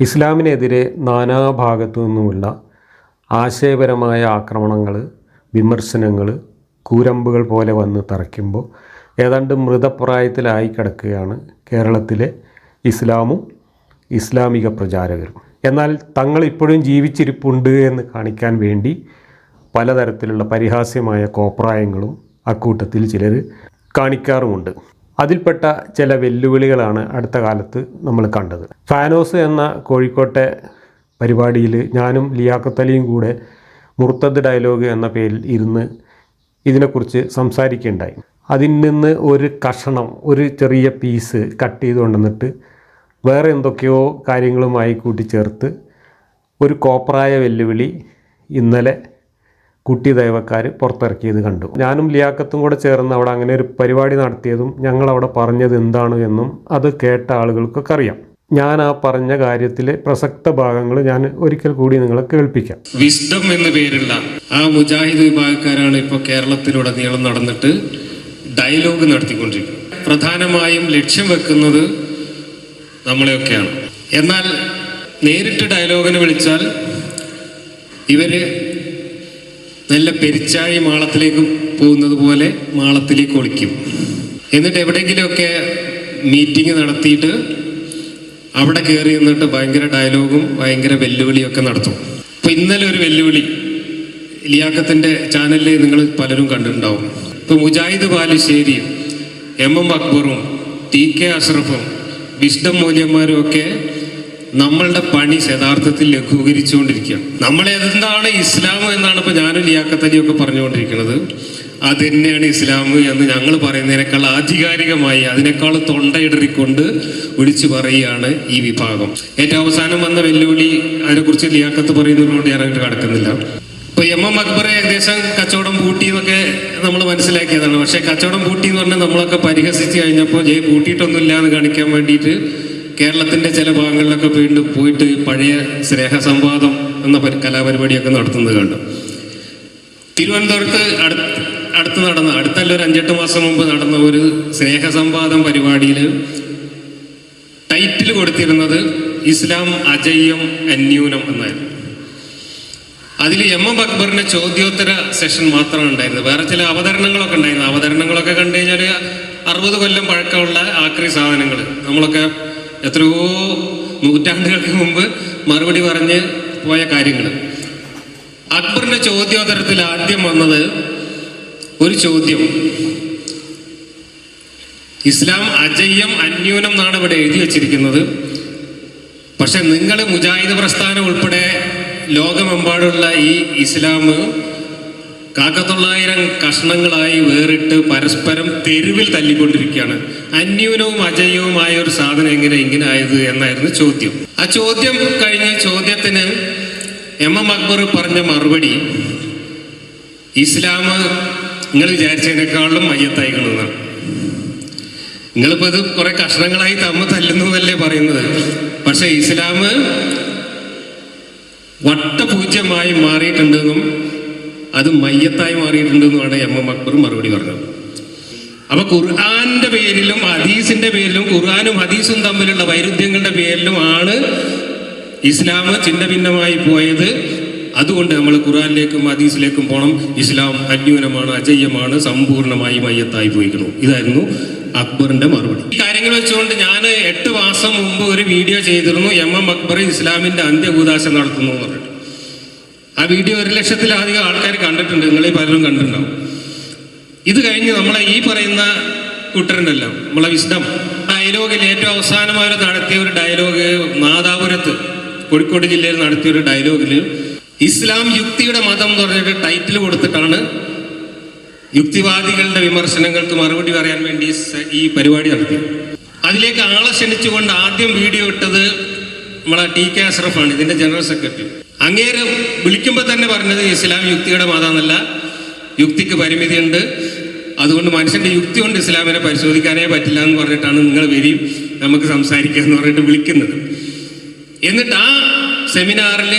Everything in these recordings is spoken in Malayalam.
ഇസ്ലാമിനെതിരെ നാനാഭാഗത്തു നിന്നുമുള്ള ആശയപരമായ ആക്രമണങ്ങൾ വിമർശനങ്ങൾ കൂരമ്പുകൾ പോലെ വന്ന് തറയ്ക്കുമ്പോൾ ഏതാണ്ട് മൃതപ്രായത്തിലായി കിടക്കുകയാണ് കേരളത്തിലെ ഇസ്ലാമും ഇസ്ലാമിക പ്രചാരകരും. എന്നാൽ തങ്ങൾ ഇപ്പോഴും ജീവിച്ചിരിപ്പുണ്ട് എന്ന് കാണിക്കാൻ വേണ്ടി പലതരത്തിലുള്ള പരിഹാസ്യമായ കോപ്രായങ്ങളും അക്കൂട്ടത്തിൽ ചിലർ കാണിക്കാറുമുണ്ട്. അതിൽപ്പെട്ട ചില വെല്ലുവിളികളാണ് അടുത്ത കാലത്ത് നമ്മൾ കണ്ടത്. ഫാനോസ് എന്ന കോഴിക്കോട്ടെ പരിപാടിയിൽ ഞാനും ലിയാക്കത്തലിയും കൂടെ മുർത്തദ് ഡയലോഗ് എന്ന പേരിൽ ഇരുന്ന് ഇതിനെക്കുറിച്ച് സംസാരിക്കുകയുണ്ടായി. അതിൽ നിന്ന് ഒരു കഷണം ഒരു ചെറിയ പീസ് കട്ട് ചെയ്ത് കൊണ്ടുവന്നിട്ട് വേറെ എന്തൊക്കെയോ കാര്യങ്ങളുമായി കൂട്ടിച്ചേർത്ത് ഒരു കോപ്പറായ വെല്ലുവിളി ഇന്നലെ കുട്ടി ദൈവക്കാർ പുറത്തിറക്കിയത് കണ്ടു. ഞാനും ലിയാക്കത്തും കൂടെ ചേർന്ന് അവിടെ അങ്ങനെ ഒരു പരിപാടി നടത്തിയതും ഞങ്ങൾ അവിടെ പറഞ്ഞത് എന്താണ് എന്നും അത് കേട്ട ആളുകൾക്കൊക്കെ അറിയാം. ഞാൻ ആ പറഞ്ഞ കാര്യത്തിലെ പ്രസക്ത ഭാഗങ്ങൾ ഞാൻ ഒരിക്കൽ കൂടി നിങ്ങളെ കേൾപ്പിക്കാം. വിസ്ഡം എന്ന പേരുള്ള ആ മുജാഹിദ് വിഭാഗക്കാരാണ് ഇപ്പോൾ കേരളത്തിലുടനീളം നടന്നിട്ട് ഡയലോഗ് നടത്തിക്കൊണ്ടിരിക്കുന്നത്. പ്രധാനമായും ലക്ഷ്യം വെക്കുന്നത് നമ്മളെയൊക്കെയാണ്. എന്നാൽ നേരിട്ട് ഡയലോഗിന് വിളിച്ചാൽ ഇവർ നല്ല പെരിച്ചാഴി മാളത്തിലേക്ക് പോകുന്നത് പോലെ മാളത്തിലേക്ക് ഒളിക്കും. എന്നിട്ട് എവിടെയെങ്കിലുമൊക്കെ മീറ്റിംഗ് നടത്തിയിട്ട് അവിടെ കയറി നിന്നിട്ട് ഭയങ്കര ഡയലോഗും ഭയങ്കര വെല്ലുവിളിയും ഒക്കെ നടത്തും. ഇപ്പം ഇന്നലെ ഒരു വെല്ലുവിളി ലിയാക്കത്തിന്റെ ചാനലിൽ നിങ്ങൾ പലരും കണ്ടിട്ടുണ്ടാവും. ഇപ്പം മുജാഹിദ് ബാലുശ്ശേരിയും എം എം അക്ബറും ടി കെ അഷ്റഫും വിഷ്ഡം മൂല്യന്മാരും ഒക്കെ നമ്മളുടെ പണി യഥാർത്ഥത്തിൽ ലഘൂകരിച്ചുകൊണ്ടിരിക്കുകയാണ്. നമ്മൾ എന്താണ് ഇസ്ലാം എന്നാണ് ഇപ്പൊ ഞാനും ലിയാക്കത്തലിയൊക്കെ പറഞ്ഞുകൊണ്ടിരിക്കുന്നത്. അത് തന്നെയാണ് ഇസ്ലാം എന്ന് ഞങ്ങൾ പറയുന്നതിനേക്കാൾ ആധികാരികമായി അതിനേക്കാൾ തൊണ്ടയിടറിക്കൊണ്ട് വിളിച്ചു പറയുകയാണ് ഈ വിഭാഗം. ഏറ്റവും അവസാനം വന്ന വെല്ലുവിളി അതിനെക്കുറിച്ച് ലിയാക്കത്ത് പറയുന്നതിനോട് ഞാൻ അങ്ങോട്ട് കടക്കുന്നില്ല. ഇപ്പൊ എം എം അക്ബറെ ഏകദേശം കച്ചവടം പൂട്ടി എന്നൊക്കെ നമ്മൾ മനസ്സിലാക്കിയതാണ്. പക്ഷെ കച്ചവടം പൂട്ടി എന്ന് പറഞ്ഞാൽ നമ്മളൊക്കെ പരിഹസിച്ച് കഴിഞ്ഞപ്പോൾ ജയ് പൂട്ടിയിട്ടൊന്നുമില്ല എന്ന് കാണിക്കാൻ വേണ്ടിയിട്ട് കേരളത്തിന്റെ ചില ഭാഗങ്ങളിലൊക്കെ വീണ്ടും പോയിട്ട് പഴയ സ്നേഹസംവാദം എന്ന പരി- കലാപരിപാടിയൊക്കെ നടത്തുന്നത് കണ്ടു. തിരുവനന്തപുരത്ത് അടുത്ത് നടന്ന അടുത്തല്ല ഒരു അഞ്ചെട്ട് മാസം മുമ്പ് നടന്ന ഒരു സ്നേഹസംവാദം പരിപാടിയിൽ ടൈറ്റിൽ കൊടുത്തിരുന്നത് ഇസ്ലാം അജയ്യം അന്യൂനം എന്നായിരുന്നു. അതിൽ എം എം അക്ബറിന്റെ ചോദ്യോത്തര സെഷൻ മാത്രമാണ് ഉണ്ടായിരുന്നത്. വേറെ ചില അവതരണങ്ങളൊക്കെ ഉണ്ടായിരുന്നു. അവതരണങ്ങളൊക്കെ കണ്ടു കഴിഞ്ഞാൽ അറുപത് കൊല്ലം പഴക്കമുള്ള ആക്രി സാധനങ്ങൾ നമ്മളൊക്കെ എത്രയോ നൂറ്റാണ്ടുകൾക്ക് മുമ്പ് മറുപടി പറഞ്ഞ് പോയ കാര്യങ്ങൾ അക്ബറിന്റെ ചോദ്യോത്തരത്തിൽ ആദ്യം വന്നത് ഒരു ചോദ്യം. ഇസ്ലാം അജയ്യം അന്യൂനം എന്നാണ് ഇവിടെ എഴുതി വച്ചിരിക്കുന്നത്. പക്ഷെ നിങ്ങൾ മുജാഹിദ് പ്രസ്ഥാനം ഉൾപ്പെടെ ലോകമെമ്പാടുള്ള ഈ ഇസ്ലാം കാക്കത്തൊള്ളായിരം കഷ്ണങ്ങളായി വേറിട്ട് പരസ്പരം തെരുവിൽ തല്ലിക്കൊണ്ടിരിക്കുകയാണ്. അന്യൂനവും അജയവുമായ ഒരു സാധനം എങ്ങനെ ഇങ്ങനെ ആയത് എന്നായിരുന്നു ചോദ്യം. ആ ചോദ്യം കഴിഞ്ഞ ചോദ്യത്തിന് എം എം അക്ബർ പറഞ്ഞ മറുപടി ഇസ്ലാം നിങ്ങൾ വിചാരിച്ചതിനേക്കാളും മയ്യത്തായിക്കണമെന്നാണ് നിങ്ങളിപ്പോ ഇത് കുറെ കഷ്ണങ്ങളായി തമ്മ തല്ലുന്നു എന്നല്ലേ പറയുന്നത്. പക്ഷേ ഇസ്ലാം വട്ടപൂജ്യമായി മാറിയിട്ടുണ്ടെന്നും അത് മയ്യത്തായി മാറിയിട്ടുണ്ടെന്നാണ് എം എം അക്ബർ മറുപടി പറഞ്ഞത് അപ്പൊ ഖുർആാന്റെ പേരിലും ഹദീസിന്റെ പേരിലും ഖുർആാനും ഹദീസും തമ്മിലുള്ള വൈരുദ്ധ്യങ്ങളുടെ പേരിലും ആണ് ഇസ്ലാം ചിന്ന ഭിന്നമായി പോയത്. അതുകൊണ്ട് നമ്മൾ ഖുർആനിലേക്കും ഹദീസിലേക്കും പോകണം ഇസ്ലാം അന്യൂനമാണ് അജയ്യമാണ് സമ്പൂർണമായി മയ്യത്തായി പോയിക്കണം ഇതായിരുന്നു അക്ബറിന്റെ മറുപടി. ഈ കാര്യങ്ങൾ വെച്ചുകൊണ്ട് ഞാൻ എട്ട് മാസം മുമ്പ് ഒരു വീഡിയോ ചെയ്തിരുന്നു. എം എം അക്ബർ ഇസ്ലാമിന്റെ അന്ത്യകൂദാശം നടത്തുന്നു എന്ന് പറഞ്ഞിട്ട്. ആ വീഡിയോ ഒരു ലക്ഷത്തിലധികം ആൾക്കാർ കണ്ടിട്ടുണ്ട്. നിങ്ങളെ പലരും കണ്ടിട്ടുണ്ടാവും. ഇത് കഴിഞ്ഞ് നമ്മളെ ഈ പറയുന്ന കൂട്ടരുണ്ടല്ലോ നമ്മളെ വിസ്ഡം. ഡയലോഗിൽ ഏറ്റവും അവസാനമായി നടത്തിയ ഒരു ഡയലോഗ് നാദാപുരത്ത് കോഴിക്കോട് ജില്ലയിൽ നടത്തിയ ഒരു ഡയലോഗിൽ ഇസ്ലാം യുക്തിയുടെ മതം എന്ന് പറഞ്ഞിട്ട് ടൈറ്റിൽ കൊടുത്തിട്ടാണ് യുക്തിവാദികളുടെ വിമർശനങ്ങൾക്ക് മറുപടി പറയാൻ വേണ്ടി ഈ പരിപാടി നടത്തി അതിലേക്ക് ആളെ ക്ഷണിച്ചുകൊണ്ട് ആദ്യം വീഡിയോ ഇട്ടത് നമ്മളെ ടി കെ അഷ്റഫാണ് ഇതിന്റെ ജനറൽ സെക്രട്ടറി അങ്ങേര് വിളിക്കുമ്പോൾ തന്നെ പറഞ്ഞത് ഇസ്ലാം യുക്തിയുടെ മതമെന്നല്ല യുക്തിക്ക് പരിമിതിയുണ്ട്. അതുകൊണ്ട് മനുഷ്യന്റെ യുക്തി കൊണ്ട് ഇസ്ലാമിനെ പരിശോധിക്കാനേ പറ്റില്ല എന്ന് പറഞ്ഞിട്ടാണ് നിങ്ങൾ വരിയും നമുക്ക് സംസാരിക്കുക എന്ന് പറഞ്ഞിട്ട് വിളിക്കുന്നത്. എന്നിട്ട് ആ സെമിനാറിൽ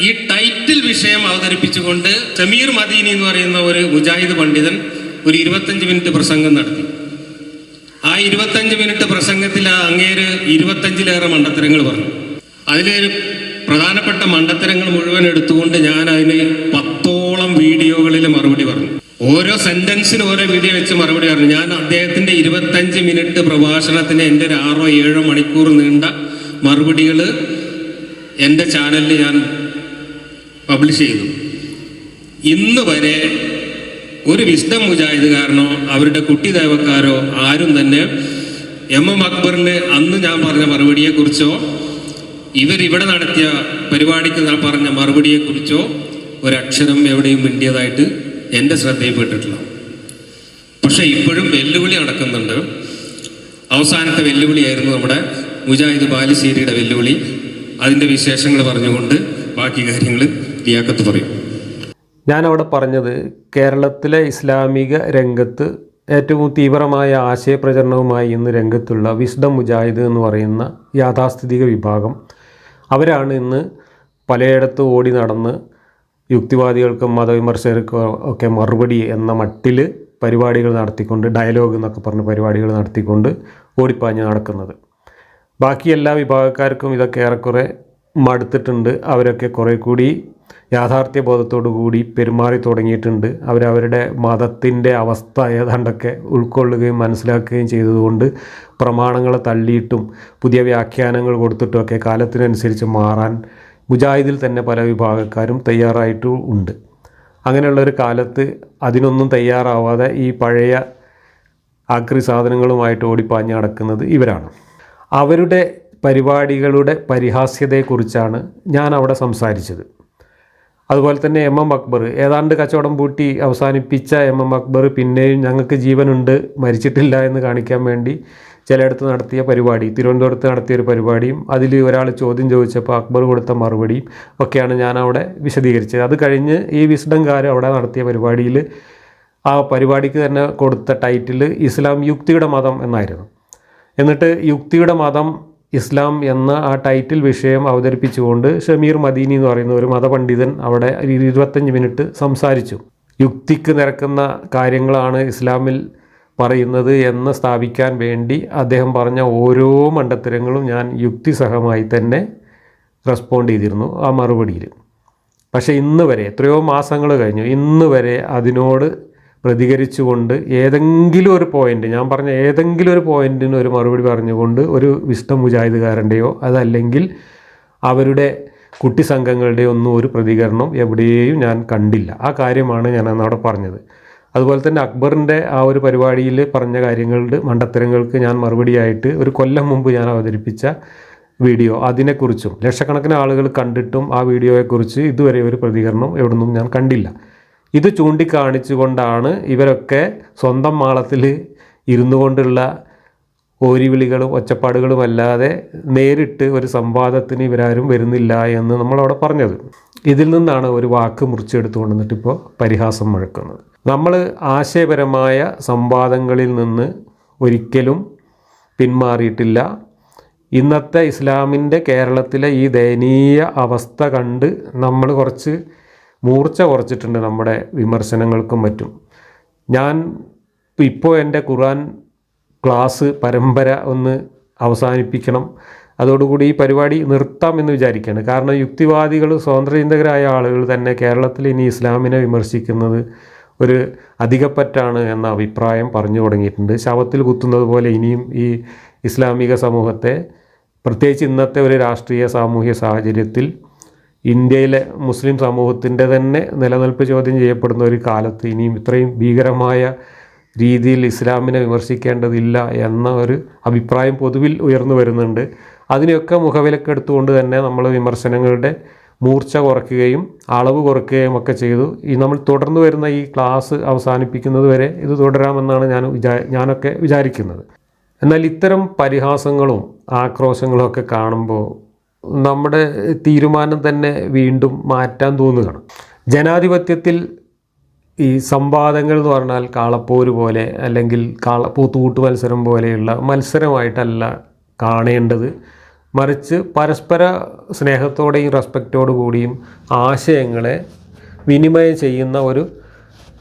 ഈ ടൈറ്റിൽ വിഷയം അവതരിപ്പിച്ചുകൊണ്ട് സമീർ മദീനി എന്ന് പറയുന്ന ഒരു മുജാഹിദ് പണ്ഡിതൻ ഒരു ഇരുപത്തഞ്ച് മിനിറ്റ് പ്രസംഗം നടത്തി. ആ ഇരുപത്തഞ്ച് മിനിറ്റ് പ്രസംഗത്തിൽ അങ്ങേര് ഇരുപത്തഞ്ചിലേറെ മണ്ടത്തരങ്ങൾ പറഞ്ഞു. അതിലൊരു പ്രധാനപ്പെട്ട മണ്ടത്തരങ്ങൾ മുഴുവൻ എടുത്തുകൊണ്ട് ഞാൻ അതിന് പത്തോളം വീഡിയോകളിൽ മറുപടി പറഞ്ഞു. ഓരോ സെന്റൻസിന് ഓരോ വീഡിയോ വെച്ച് മറുപടി പറഞ്ഞു. ഞാൻ അദ്ദേഹത്തിന്റെ ഇരുപത്തഞ്ച് മിനിറ്റ് പ്രഭാഷണത്തിന് എന്റെ ഒരു ആറോ ഏഴോ മണിക്കൂർ നീണ്ട മറുപടികൾ എന്റെ ചാനലിൽ ഞാൻ പബ്ലിഷ് ചെയ്തു. ഇന്ന് വരെ ഒരു വിസ്ഡം മുജാഹിദുകാരനോ അവരുടെ കുട്ടി ദേവക്കാരോ ആരും തന്നെ എം എം അക്ബറിന് അന്ന് ഞാൻ പറഞ്ഞ മറുപടിയെക്കുറിച്ചോ ഇവരിവിടെ നടത്തിയ പരിപാടിക്ക് പറഞ്ഞ മറുപടിയെക്കുറിച്ചോ ഒരക്ഷരം എവിടെയും മിണ്ടിയതായിട്ട് എന്റെ ശ്രദ്ധയിൽപ്പെട്ടിട്ടില്ല. പക്ഷേ ഇപ്പോഴും വെല്ലുവിളി നടക്കുന്നുണ്ട്. അവസാനത്തെ വെല്ലുവിളിയായിരുന്നു നമ്മുടെ മുജാഹിദ് ബാലുശ്ശേരിയുടെ വെല്ലുവിളി. അതിന്റെ വിശേഷങ്ങൾ പറഞ്ഞുകൊണ്ട് ബാക്കി കാര്യങ്ങൾ ലിയാക്കത്ത് പറയും. ഞാനവിടെ പറഞ്ഞത് കേരളത്തിലെ ഇസ്ലാമിക രംഗത്ത് ഏറ്റവും തീവ്രമായ ആശയപ്രചരണവുമായി ഇന്ന് രംഗത്തുള്ള വിസ്ഡം മുജാഹിദ് എന്ന് പറയുന്ന യാഥാസ്ഥിതിക വിഭാഗം. അവരാണ് ഇന്ന് പലയിടത്തും ഓടി നടന്ന് യുക്തിവാദികൾക്കും മതവിമർശകർക്കും ഒക്കെ മറുപടി എന്ന മട്ടിൽ പരിപാടികൾ നടത്തിക്കൊണ്ട് ഡയലോഗ് എന്നൊക്കെ പറഞ്ഞ് പരിപാടികൾ നടത്തിക്കൊണ്ട് ഓടിപ്പാഞ്ഞ് നടക്കുന്നത്. ബാക്കി എല്ലാ വിഭാഗക്കാർക്കും ഇതൊക്കെ ഏറെക്കുറെ മടുത്തിട്ടുണ്ട്. അവരൊക്കെ കുറേ കൂടി യാഥാർത്ഥ്യ ബോധത്തോടു കൂടി പെരുമാറി തുടങ്ങിയിട്ടുണ്ട്. അവരവരുടെ മതത്തിന്റെ അവസ്ഥ ഏതാണ്ടൊക്കെ ഉൾക്കൊള്ളുകയും മനസ്സിലാക്കുകയും ചെയ്തതുകൊണ്ട് പ്രമാണങ്ങളെ തള്ളിയിട്ടും പുതിയ വ്യാഖ്യാനങ്ങൾ കൊടുത്തിട്ടുമൊക്കെ കാലത്തിനനുസരിച്ച് മാറാൻ മുജാഹിദിൽ തന്നെ പല വിഭാഗക്കാരും തയ്യാറായിട്ടും ഉണ്ട്. അങ്ങനെയുള്ളൊരു കാലത്ത് അതിനൊന്നും തയ്യാറാവാതെ ഈ പഴയ ആക്രി സാധനങ്ങളുമായിട്ട് ഓടിപ്പാഞ്ഞ് നടക്കുന്നത് ഇവരാണ്. അവരുടെ പരിപാടികളുടെ പരിഹാസ്യതയെക്കുറിച്ചാണ് ഞാൻ അവിടെ സംസാരിച്ചത്. അതുപോലെ തന്നെ എം എം അക്ബർ. ഏതാണ്ട് കച്ചവടം പൂട്ടി അവസാനിപ്പിച്ച എം എം അക്ബർ പിന്നെയും ഞങ്ങൾക്ക് ജീവനുണ്ട് മരിച്ചിട്ടില്ല എന്ന് കാണിക്കാൻ വേണ്ടി ചിലയിടത്ത് നടത്തിയ പരിപാടി തിരുവനന്തപുരത്ത് നടത്തിയ ഒരു പരിപാടിയും അതിൽ ഒരാൾ ചോദ്യം ചോദിച്ചപ്പോൾ അക്ബർ കൊടുത്ത മറുപടിയും ഒക്കെയാണ് ഞാൻ അവിടെ വിശദീകരിച്ചത്. അത് കഴിഞ്ഞ് ഈ വിസ്ഡംകാർ അവിടെ നടത്തിയ പരിപാടിയിൽ ആ പരിപാടിക്ക് തന്നെ കൊടുത്ത ടൈറ്റിൽ ഇസ്ലാം യുക്തിയുടെ മതം എന്നായിരുന്നു. എന്നിട്ട് യുക്തിയുടെ മതം ഇസ്ലാം എന്ന ആ ടൈറ്റിൽ വിഷയം അവതരിപ്പിച്ചുകൊണ്ട് ഷമീർ മദീനി എന്ന് പറയുന്ന ഒരു മതപണ്ഡിതൻ അവിടെ ഇരുപത്തഞ്ച് മിനിറ്റ് സംസാരിച്ചു. യുക്തിക്ക് നിരക്കുന്ന കാര്യങ്ങളാണ് ഇസ്ലാമിൽ പറയുന്നത് എന്ന് സ്ഥാപിക്കാൻ വേണ്ടി അദ്ദേഹം പറഞ്ഞ ഓരോ മണ്ടത്തരങ്ങളും ഞാൻ യുക്തിസഹമായി തന്നെ റെസ്പോണ്ട് ചെയ്തിരുന്നു ആ മറുപടിയിൽ. പക്ഷേ ഇന്ന് വരെ എത്രയോ മാസങ്ങൾ കഴിഞ്ഞു. ഇന്ന് വരെ അതിനോട് പ്രതികരിച്ചുകൊണ്ട് ഏതെങ്കിലും ഒരു പോയിന്റ് ഞാൻ പറഞ്ഞ ഏതെങ്കിലും ഒരു പോയിന്റിന് ഒരു മറുപടി പറഞ്ഞുകൊണ്ട് ഒരു വിഷ്ണു മുജാഹിദുകാരന്റെയോ അതല്ലെങ്കിൽ അവരുടെ കുട്ടി സംഘങ്ങളുടെ ഒന്നും ഒരു പ്രതികരണം എവിടെയും ഞാൻ കണ്ടില്ല. ആ കാര്യമാണ് ഞാൻ അന്നവിടെ പറഞ്ഞത്. അതുപോലെ തന്നെ അക്ബറിന്റെ ആ ഒരു പരിപാടിയിൽ പറഞ്ഞ കാര്യങ്ങളുടെ മണ്ടത്തരങ്ങൾക്ക് ഞാൻ മറുപടിയായിട്ട് ഒരു കൊല്ലം മുമ്പ് ഞാൻ അവതരിപ്പിച്ച വീഡിയോ അതിനെക്കുറിച്ചും ലക്ഷക്കണക്കിന് ആളുകൾ കണ്ടിട്ടും ആ വീഡിയോയെക്കുറിച്ച് ഇതുവരെ ഒരു പ്രതികരണം എവിടുന്നും ഞാൻ കണ്ടില്ല. ഇത് ചൂണ്ടിക്കാണിച്ചുകൊണ്ടാണ് ഇവരൊക്കെ സ്വന്തം മാളത്തിൽ ഇരുന്നു കൊണ്ടുള്ള ഓരിവിളികളും ഒച്ചപ്പാടുകളും അല്ലാതെ നേരിട്ട് ഒരു സംവാദത്തിന് ഇവരാരും വരുന്നില്ല എന്ന് നമ്മളവിടെ പറഞ്ഞത്. ഇതിൽ നിന്നാണ് ഒരു വാക്ക് മുറിച്ചെടുത്തു കൊണ്ടുവന്നിട്ട് ഇപ്പോൾ പരിഹാസം മുഴക്കുന്നത്. നമ്മൾ ആശയപരമായ സംവാദങ്ങളിൽ നിന്ന് ഒരിക്കലും പിന്മാറിയിട്ടില്ല. ഇന്നത്തെ ഇസ്ലാമിന്റെ കേരളത്തിലെ ഈ ദയനീയ അവസ്ഥ കണ്ട് നമ്മൾ കുറച്ച് മൂർച്ച കുറച്ചിട്ടുണ്ട് നമ്മുടെ വിമർശനങ്ങൾക്കും മറ്റും. ഞാൻ ഇപ്പോൾ എന്റെ ഖുർആൻ ക്ലാസ് പരമ്പര ഒന്ന് അവസാനിപ്പിക്കണം. അതോടുകൂടി ഈ പരിപാടി നിർത്താം എന്ന് വിചാരിക്കുകയാണ്. കാരണം യുക്തിവാദികൾ സ്വാതന്ത്ര്യചിന്തകരായ ആളുകൾ തന്നെ കേരളത്തിൽ ഇനി ഇസ്ലാമിനെ വിമർശിക്കുന്നത് ഒരു അധികപ്പറ്റാണ് എന്ന അഭിപ്രായം പറഞ്ഞു തുടങ്ങിയിട്ടുണ്ട്. ശവത്തിൽ കുത്തുന്നത് പോലെ ഇനിയും ഈ ഇസ്ലാമിക സമൂഹത്തെ പ്രത്യേകിച്ച് ഇന്നത്തെ ഒരു രാഷ്ട്രീയ സാമൂഹ്യ സാഹചര്യത്തിൽ ഇന്ത്യയിലെ മുസ്ലിം സമൂഹത്തിന്റെ തന്നെ നിലനിൽപ്പ് ചോദ്യം ചെയ്യപ്പെടുന്ന ഒരു കാലത്ത് ഇനിയും ഇത്രയും ഭീകരമായ രീതിയിൽ ഇസ്ലാമിനെ വിമർശിക്കേണ്ടതില്ല എന്ന ഒരു അഭിപ്രായം പൊതുവിൽ ഉയർന്നു വരുന്നുണ്ട്. അതിനെയൊക്കെ മുഖവിലക്കെടുത്തുകൊണ്ട് തന്നെ നമ്മൾ വിമർശനങ്ങളുടെ മൂർച്ച കുറയ്ക്കുകയും അളവ് കുറയ്ക്കുകയും ഒക്കെ ചെയ്തു. ഈ നമ്മൾ തുടർന്നു വരുന്ന ഈ ക്ലാസ് അവസാനിപ്പിക്കുന്നത് വരെ ഇത് തുടരാമെന്നാണ് ഞാൻ വിചാ ഞാനൊക്കെ വിചാരിക്കുന്നത്. എന്നാൽ ഇത്തരം പരിഹാസങ്ങളും ആക്രോശങ്ങളും ഒക്കെ കാണുമ്പോൾ നമ്മുടെ തീരുമാനം തന്നെ വീണ്ടും മാറ്റാൻ തോന്നുകയാണ്. ജനാധിപത്യത്തിൽ ഈ സംവാദങ്ങൾ എന്ന് പറഞ്ഞാൽ കാളപ്പോര് പോലെ അല്ലെങ്കിൽ കാള പൂത്തുകൂട്ട് മത്സരം പോലെയുള്ള മത്സരമായിട്ടല്ല കാണേണ്ടത്. മറിച്ച് പരസ്പര സ്നേഹത്തോടെയും റെസ്പെക്റ്റോടു കൂടിയും ആശയങ്ങളെ വിനിമയം ചെയ്യുന്ന ഒരു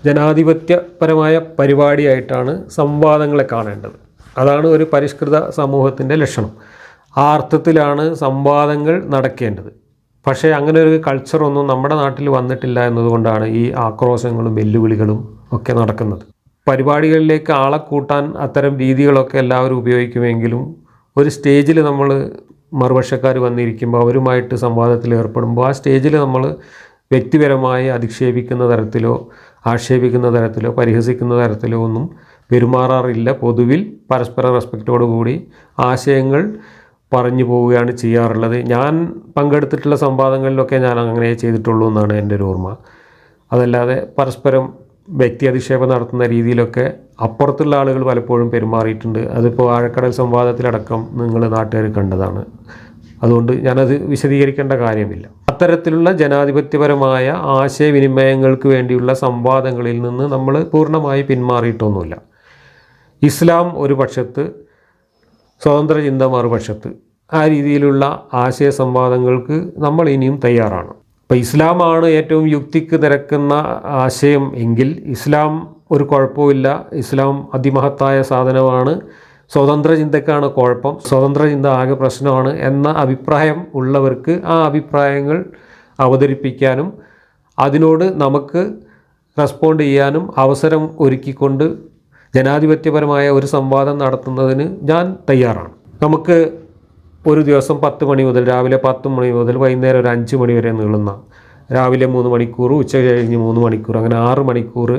ജനാധിപത്യപരമായ പരിപാടിയായിട്ടാണ് സംവാദങ്ങളെ കാണേണ്ടത്. അതാണ് ഒരു പരിഷ്കൃത സമൂഹത്തിന്റെ ലക്ഷണം. ആ അർത്ഥത്തിലാണ് സംവാദങ്ങൾ നടക്കേണ്ടത്. പക്ഷേ അങ്ങനെ ഒരു കൾച്ചറൊന്നും നമ്മുടെ നാട്ടിൽ വന്നിട്ടില്ല എന്നതുകൊണ്ടാണ് ഈ ആക്രോശങ്ങളും വെല്ലുവിളികളും ഒക്കെ നടക്കുന്നത്. പരിപാടികളിലേക്ക് ആളെ കൂട്ടാൻ അത്തരം രീതികളൊക്കെ എല്ലാവരും ഉപയോഗിക്കുമെങ്കിലും ഒരു സ്റ്റേജിൽ നമ്മൾ മറുപക്ഷക്കാർ വന്നിരിക്കുമ്പോൾ അവരുമായിട്ട് സംവാദത്തിൽ ഏർപ്പെടുമ്പോൾ ആ സ്റ്റേജിൽ നമ്മൾ വ്യക്തിപരമായി അധിക്ഷേപിക്കുന്ന തരത്തിലോ ആക്ഷേപിക്കുന്ന തരത്തിലോ പരിഹസിക്കുന്ന തരത്തിലോ ഒന്നും പെരുമാറാറില്ല. പൊതുവിൽ പരസ്പര റെസ്പെക്റ്റോടുകൂടി ആശയങ്ങൾ പറഞ്ഞു പോവുകയാണ് ചെയ്യാറുള്ളത്. ഞാൻ പങ്കെടുത്തിട്ടുള്ള സംവാദങ്ങളിലൊക്കെ ഞാൻ അങ്ങനെ ചെയ്തിട്ടുള്ളൂ എന്നാണ് എന്റെ ഒരു ഓർമ്മ. അതല്ലാതെ പരസ്പരം വ്യക്തി അധിക്ഷേപം നടത്തുന്ന രീതിയിലൊക്കെ അപ്പുറത്തുള്ള ആളുകൾ പലപ്പോഴും പെരുമാറിയിട്ടുണ്ട്. അതിപ്പോൾ ആഴക്കടൽ സംവാദത്തിലടക്കം നിങ്ങൾ നാട്ടുകാർ കണ്ടതാണ്. അതുകൊണ്ട് ഞാനത് വിശദീകരിക്കേണ്ട കാര്യമില്ല. അത്തരത്തിലുള്ള ജനാധിപത്യപരമായ ആശയവിനിമയങ്ങൾക്ക് വേണ്ടിയുള്ള സംവാദങ്ങളിൽ നിന്ന് നമ്മൾ പൂർണമായി പിന്മാറിയിട്ടൊന്നുമില്ല. ഇസ്ലാം ഒരു പക്ഷത്ത് സ്വതന്ത്ര ചിന്ത മറുപക്ഷത്ത്. ആ രീതിയിലുള്ള ആശയ സംവാദങ്ങൾക്ക് നമ്മൾ ഇനിയും തയ്യാറാണ്. അപ്പോൾ ഇസ്ലാമാണ് ഏറ്റവും യുക്തിക്ക് നിരക്കുന്ന ആശയം എങ്കിൽ ഇസ്ലാം ഒരു കുഴപ്പമില്ല ഇസ്ലാം അതിമഹത്തായ സാധനമാണ്. സ്വതന്ത്ര ചിന്തക്കാണ് കുഴപ്പം. സ്വതന്ത്ര ചിന്ത ആകെ പ്രശ്നമാണ് എന്ന അഭിപ്രായം ഉള്ളവർക്ക് ആ അഭിപ്രായങ്ങൾ അവതരിപ്പിക്കാനും അതിനോട് നമുക്ക് റെസ്പോണ്ട് ചെയ്യാനും അവസരം ഒരുക്കിക്കൊണ്ട് ജനാധിപത്യപരമായ ഒരു സംവാദം നടത്തുന്നതിന് ഞാൻ തയ്യാറാണ്. നമുക്ക് ഒരു ദിവസം പത്ത് മണി മുതൽ രാവിലെ പത്ത് മണി മുതൽ വൈകുന്നേരം ഒരു അഞ്ച് മണി വരെ നീളുന്ന രാവിലെ മൂന്ന് മണിക്കൂർ ഉച്ച കഴിഞ്ഞ് മൂന്ന് മണിക്കൂർ അങ്ങനെ ആറ് മണിക്കൂർ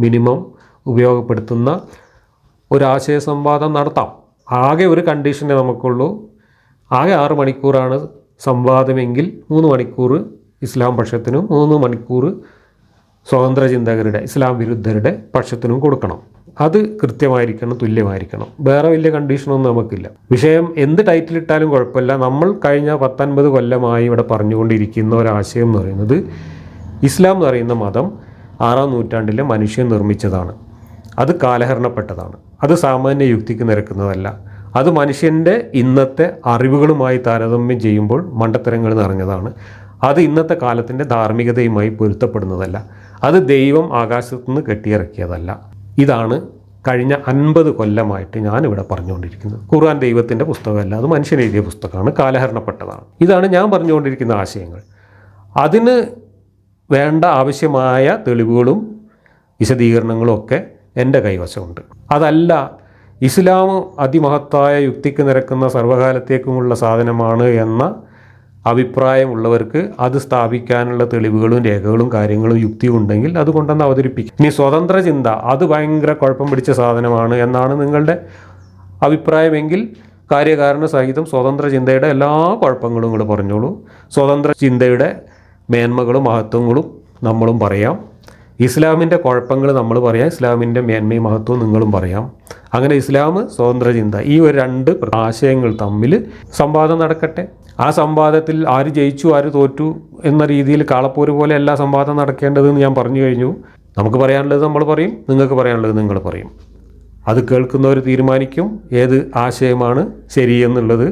മിനിമം ഉപയോഗപ്പെടുത്തുന്ന ഒരാശയ സംവാദം നടത്താം. ആകെ ഒരു കണ്ടീഷനെ നമുക്കുള്ളൂ. ആകെ ആറ് മണിക്കൂറാണ് സംവാദമെങ്കിൽ മൂന്ന് മണിക്കൂർ ഇസ്ലാം പക്ഷത്തിനും മൂന്ന് മണിക്കൂർ സ്വതന്ത്ര ചിന്തകരുടെ ഇസ്ലാം വിരുദ്ധരുടെ പക്ഷത്തിനും കൊടുക്കണം. അത് കൃത്യമായിരിക്കണം തുല്യമായിരിക്കണം. വേറെ വലിയ കണ്ടീഷനൊന്നും നമുക്കില്ല. വിഷയം എന്ത് ടൈറ്റിൽ ഇട്ടാലും കുഴപ്പമില്ല. നമ്മൾ കഴിഞ്ഞ പത്തൊൻപത് കൊല്ലമായി ഇവിടെ പറഞ്ഞുകൊണ്ടിരിക്കുന്ന ഒരാശയം എന്ന് പറയുന്നത് ഇസ്ലാം എന്ന് പറയുന്ന മതം ആറാം നൂറ്റാണ്ടിലെ മനുഷ്യൻ നിർമ്മിച്ചതാണ്. അത് കാലഹരണപ്പെട്ടതാണ്. അത് സാമാന്യ യുക്തിക്ക് നിരക്കുന്നതല്ല. അത് മനുഷ്യന്റെ ഇന്നത്തെ അറിവുകളുമായി താരതമ്യം ചെയ്യുമ്പോൾ മണ്ടത്തരങ്ങൾ നിറഞ്ഞതാണ് അത് ഇന്നത്തെ കാലത്തിന്റെ ധാർമ്മികതയുമായി പൊരുത്തപ്പെടുന്നതല്ല. അത് ദൈവം ആകാശത്തുനിന്ന് കെട്ടിയിറക്കിയതല്ല. ഇതാണ് കഴിഞ്ഞ അൻപത് കൊല്ലമായിട്ട് ഞാനിവിടെ പറഞ്ഞുകൊണ്ടിരിക്കുന്നത്. ഖുർആൻ ദൈവത്തിന്റെ പുസ്തകമല്ല അത് മനുഷ്യൻ എഴുതിയ പുസ്തകമാണ് കാലഹരണപ്പെട്ടതാണ്. ഇതാണ് ഞാൻ പറഞ്ഞുകൊണ്ടിരിക്കുന്ന ആശയങ്ങൾ. അതിന് വേണ്ട ആവശ്യമായ തെളിവുകളും വിശദീകരണങ്ങളും ഒക്കെ എന്റെ കൈവശമുണ്ട്. അതല്ല ഇസ്ലാം അതിമഹത്തായ യുക്തിക്ക് നിരക്കുന്ന സർവകാലത്തേക്കുമുള്ള സാധനമാണ് എന്ന അഭിപ്രായമുള്ളവർക്ക് അത് സ്ഥാപിക്കാനുള്ള തെളിവുകളും രേഖകളും കാര്യങ്ങളും യുക്തിയും ഉണ്ടെങ്കിൽ അത് കൊണ്ടുവന്ന് അവതരിപ്പിക്കും. ഇനി സ്വതന്ത്ര ചിന്ത അത് ഭയങ്കര കുഴപ്പം പിടിച്ച സാധനമാണ് എന്നാണ് നിങ്ങളുടെ അഭിപ്രായമെങ്കിൽ കാര്യകാരണ സഹിതം സ്വതന്ത്ര ചിന്തയുടെ എല്ലാ കുഴപ്പങ്ങളും നിങ്ങൾ പറഞ്ഞോളൂ. സ്വതന്ത്ര ചിന്തയുടെ മേന്മകളും മഹത്വങ്ങളും നമ്മളും പറയാം. ഇസ്ലാമിന്റെ കുഴപ്പങ്ങൾ നമ്മൾ പറയാം ഇസ്ലാമിന്റെ മേന്മയും മഹത്വവും നിങ്ങളും പറയാം. അങ്ങനെ ഇസ്ലാം സ്വതന്ത്ര ചിന്ത ഈ ഒരു രണ്ട് ആശയങ്ങൾ തമ്മിൽ സംവാദം നടക്കട്ടെ. ആ സംവാദത്തിൽ ആര് ജയിച്ചു ആര് തോറ്റു എന്ന രീതിയിൽ കാളപ്പോര് പോലെ എല്ലാ സംവാദം നടക്കേണ്ടതെന്ന് ഞാൻ പറഞ്ഞു കഴിഞ്ഞു. നമുക്ക് പറയാനുള്ളത് നമ്മൾ പറയും നിങ്ങൾക്ക് പറയാനുള്ളത് നിങ്ങൾ പറയും. അത് കേൾക്കുന്നവർ തീരുമാനിക്കും ഏത് ആശയമാണ് ശരിയെന്നുള്ളത്.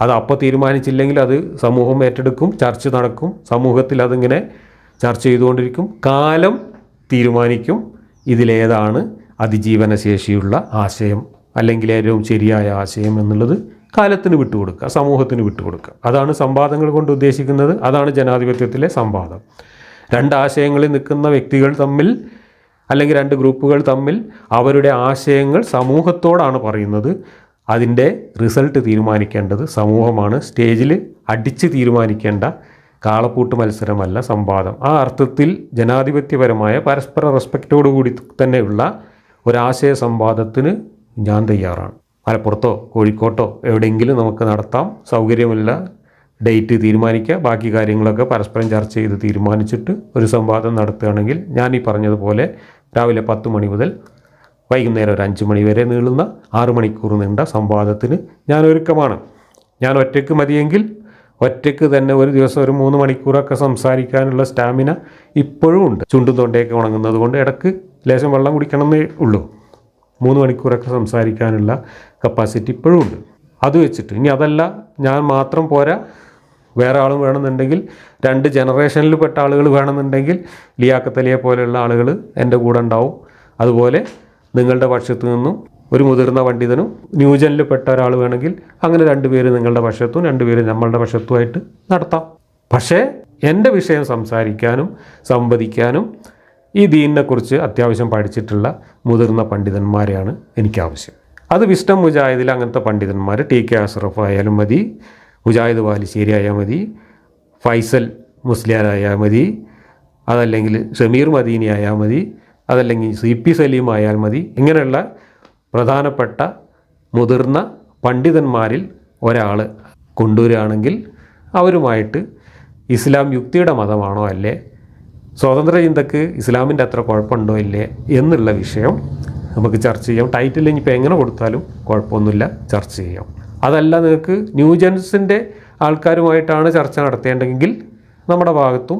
അത് അപ്പോൾ തീരുമാനിച്ചില്ലെങ്കിൽ അത് സമൂഹം ഏറ്റെടുക്കും ചർച്ച നടക്കും സമൂഹത്തിൽ അതിങ്ങനെ ചർച്ച ചെയ്തുകൊണ്ടിരിക്കും. കാലം തീരുമാനിക്കും ഇതിലേതാണ് അതിജീവനശേഷിയുള്ള ആശയം അല്ലെങ്കിൽ ഏറ്റവും ശരിയായ ആശയം എന്നുള്ളത് കാലത്തിന് വിട്ടുകൊടുക്കുക സമൂഹത്തിന് വിട്ടുകൊടുക്കുക. അതാണ് സംവാദങ്ങൾ കൊണ്ട് ഉദ്ദേശിക്കുന്നത്. അതാണ് ജനാധിപത്യത്തിലെ സംവാദം. രണ്ട് ആശയങ്ങളിൽ നിൽക്കുന്ന വ്യക്തികൾ തമ്മിൽ അല്ലെങ്കിൽ രണ്ട് ഗ്രൂപ്പുകൾ തമ്മിൽ അവരുടെ ആശയങ്ങൾ സമൂഹത്തോടാണ് പറയുന്നത്. അതിന്റെ റിസൾട്ട് തീരുമാനിക്കേണ്ടത് സമൂഹമാണ്. സ്റ്റേജിൽ അടിച്ച് തീരുമാനിക്കേണ്ട കാളപ്പൂട്ട് മത്സരമല്ല സംവാദം. ആ അർത്ഥത്തിൽ ജനാധിപത്യപരമായ പരസ്പര റെസ്പെക്റ്റോടുകൂടി തന്നെയുള്ള ഒരാശയ സംവാദത്തിന് ഞാൻ തയ്യാറാണ്. മലപ്പുറത്തോ കോഴിക്കോട്ടോ എവിടെയെങ്കിലും നമുക്ക് നടത്താം. സൗകര്യമില്ല ഡേറ്റ് തീരുമാനിക്കുക. ബാക്കി കാര്യങ്ങളൊക്കെ പരസ്പരം ചർച്ച ചെയ്ത് തീരുമാനിച്ചിട്ട് ഒരു സംവാദം നടത്തുകയാണെങ്കിൽ ഞാൻ ഈ പറഞ്ഞതുപോലെ രാവിലെ പത്ത് മണി മുതൽ വൈകുന്നേരം ഒരു അഞ്ച് മണി വരെ നീളുന്ന ആറ് മണിക്കൂർ നീണ്ട സംവാദത്തിന് ഞാൻ ഒരുക്കമാണ്. ഞാൻ ഒറ്റയ്ക്ക് മതിയെങ്കിൽ ഒറ്റയ്ക്ക് തന്നെ ഒരു ദിവസം ഒരു മൂന്ന് മണിക്കൂറൊക്കെ സംസാരിക്കാനുള്ള സ്റ്റാമിന ഇപ്പോഴും ഉണ്ട്. ചുണ്ടും തൊണ്ടയൊക്കെ ഉണങ്ങുന്നത് കൊണ്ട് ഇടയ്ക്ക് ലേശം വെള്ളം കുടിക്കണമെന്നേ ഉള്ളൂ. മൂന്ന് മണിക്കൂറൊക്കെ സംസാരിക്കാനുള്ള കപ്പാസിറ്റി ഇപ്പോഴും ഉണ്ട്. അത് വെച്ചിട്ട് ഇനി അതല്ല ഞാൻ മാത്രം പോരാ വേറെ ആളും വേണമെന്നുണ്ടെങ്കിൽ രണ്ട് ജനറേഷനിൽ പെട്ട ആളുകൾ വേണമെന്നുണ്ടെങ്കിൽ ലിയാക്കത്തലിയെ പോലെയുള്ള ആളുകൾ എന്റെ കൂടെ ഉണ്ടാവും. അതുപോലെ നിങ്ങളുടെ പക്ഷത്തു നിന്നും ഒരു മുതിർന്ന പണ്ഡിതനും ന്യൂജനിൽ പെട്ട ഒരാൾ വേണമെങ്കിൽ അങ്ങനെ രണ്ടുപേര് നിങ്ങളുടെ പക്ഷത്തും രണ്ടുപേര് നമ്മളുടെ പക്ഷത്തുമായിട്ട് നടത്താം. പക്ഷേ എന്റെ വിഷയം സംസാരിക്കാനും സംവദിക്കാനും ഈ ദീനിനെക്കുറിച്ച് അത്യാവശ്യം പഠിച്ചിട്ടുള്ള മുതിർന്ന പണ്ഡിതന്മാരെയാണ് എനിക്ക് ആവശ്യം അത് വിസ്റ്റം മുജാഹിദിൽ അങ്ങനത്തെ പണ്ഡിതന്മാർ ടി കെ അഷ്റഫ് ആയാലും മതി മുജാഹിദ് ബാലിശ്ശേരി ആയാൽ മതി ഫൈസൽ മുസ്ലിയാരായാൽ മതി അതല്ലെങ്കിൽ ഷമീർ മദീനി ആയാൽ മതി അതല്ലെങ്കിൽ സി പി സലീം ആയാൽ മതി ഇങ്ങനെയുള്ള പ്രധാനപ്പെട്ട മുതിർന്ന പണ്ഡിതന്മാരിൽ ഒരാൾ കൊണ്ടുവരികയാണെങ്കിൽ അവരുമായിട്ട് ഇസ്ലാം യുക്തിയുടെ മതമാണോ അല്ലേ സ്വതന്ത്ര ചിന്തക്ക് ഇസ്ലാമിന്റെ അത്ര കുഴപ്പമുണ്ടോ ഇല്ലേ എന്നുള്ള വിഷയം നമുക്ക് ചർച്ച ചെയ്യാം. ടൈറ്റിൽ ഇനിയിപ്പോൾ എങ്ങനെ കൊടുത്താലും കുഴപ്പമൊന്നുമില്ല ചർച്ച ചെയ്യാം. അതല്ല നിങ്ങൾക്ക് ന്യൂജൻസിന്റെ ആൾക്കാരുമായിട്ടാണ് ചർച്ച നടത്തേണ്ടതെങ്കിൽ നമ്മുടെ ഭാഗത്തും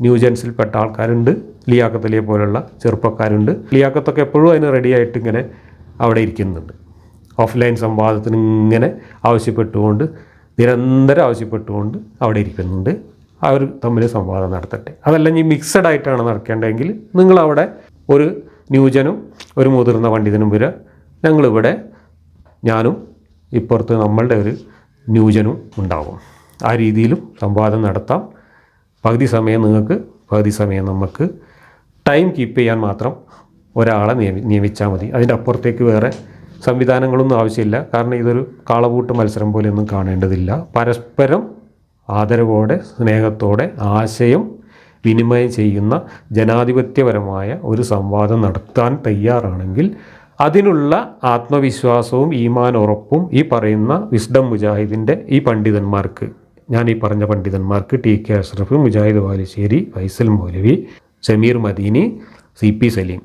ന്യൂജൻസിൽപ്പെട്ട ആൾക്കാരുണ്ട്. ലിയാക്കത്തലിയെ പോലുള്ള ചെറുപ്പക്കാരുണ്ട്. ലിയാക്കത്തൊക്കെ എപ്പോഴും അതിന് റെഡി ആയിട്ട് ഇങ്ങനെ അവിടെ ഇരിക്കുന്നുണ്ട്. ഓഫ്ലൈൻ സംവാദത്തിന് ഇങ്ങനെ ആവശ്യപ്പെട്ടുകൊണ്ട് നിരന്തരം ആവശ്യപ്പെട്ടുകൊണ്ട് അവിടെ ഇരിക്കുന്നുണ്ട്. അവർ തമ്മിൽ സംവാദം നടത്തട്ടെ. അതല്ലെങ്കിൽ മിക്സഡ് ആയിട്ടാണ് നടക്കേണ്ടതെങ്കിൽ നിങ്ങളവിടെ ഒരു ന്യൂജനും ഒരു മുതിർന്ന പണ്ഡിതനും വരിക. ഞങ്ങളിവിടെ ഞാനും ഇപ്പുറത്ത് നമ്മളുടെ ഒരു ന്യൂജനും ഉണ്ടാവും. ആ രീതിയിലും സംവാദം നടത്താം. പകുതി സമയം നിങ്ങൾക്ക് പകുതി സമയം നമുക്ക് ടൈം കീപ്പ് ചെയ്യാൻ മാത്രം ഒരാളെ നിയമി നിയമിച്ചാൽ മതി. അതിന്റെ അപ്പുറത്തേക്ക് വേറെ സംവിധാനങ്ങളൊന്നും ആവശ്യമില്ല. കാരണം ഇതൊരു കാളപൂട്ട് മത്സരം പോലെയൊന്നും കാണേണ്ടതില്ല. പരസ്പരം ആദരവോടെ സ്നേഹത്തോടെ ആശയം വിനിമയം ചെയ്യുന്ന ജനാധിപത്യപരമായ ഒരു സംവാദം നടത്താൻ തയ്യാറാണെങ്കിൽ അതിനുള്ള ആത്മവിശ്വാസവും ഈമാൻ ഉറപ്പും ഈ പറയുന്ന വിസ്ഡം മുജാഹിദിന്റെ ഈ പണ്ഡിതന്മാർക്ക് ഞാൻ ഈ പറഞ്ഞ പണ്ഡിതന്മാർക്ക് T K Ashraf Mujahid Valissery Faisal Maulavi Shameer Madani C P Saleem.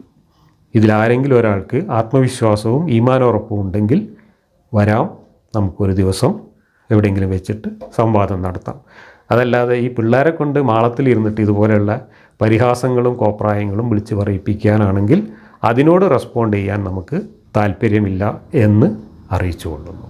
ഇതിലാരെങ്കിലും ഒരാൾക്ക് ആത്മവിശ്വാസവും ഈമാനോറപ്പും ഉണ്ടെങ്കിൽ വരാം. നമുക്കൊരു ദിവസം എവിടെയെങ്കിലും വെച്ചിട്ട് സംവാദം നടത്താം. അതല്ലാതെ ഈ പിള്ളേരെ കൊണ്ട് മാളത്തിലിരുന്നിട്ട് ഇതുപോലെയുള്ള പരിഹാസങ്ങളും കോപ്രായങ്ങളും വിളിച്ചു പറയിപ്പിക്കാനാണെങ്കിൽ അതിനോട് റെസ്പോണ്ട് ചെയ്യാൻ നമുക്ക് താല്പര്യമില്ല എന്ന് അറിയിച്ചു കൊള്ളുന്നു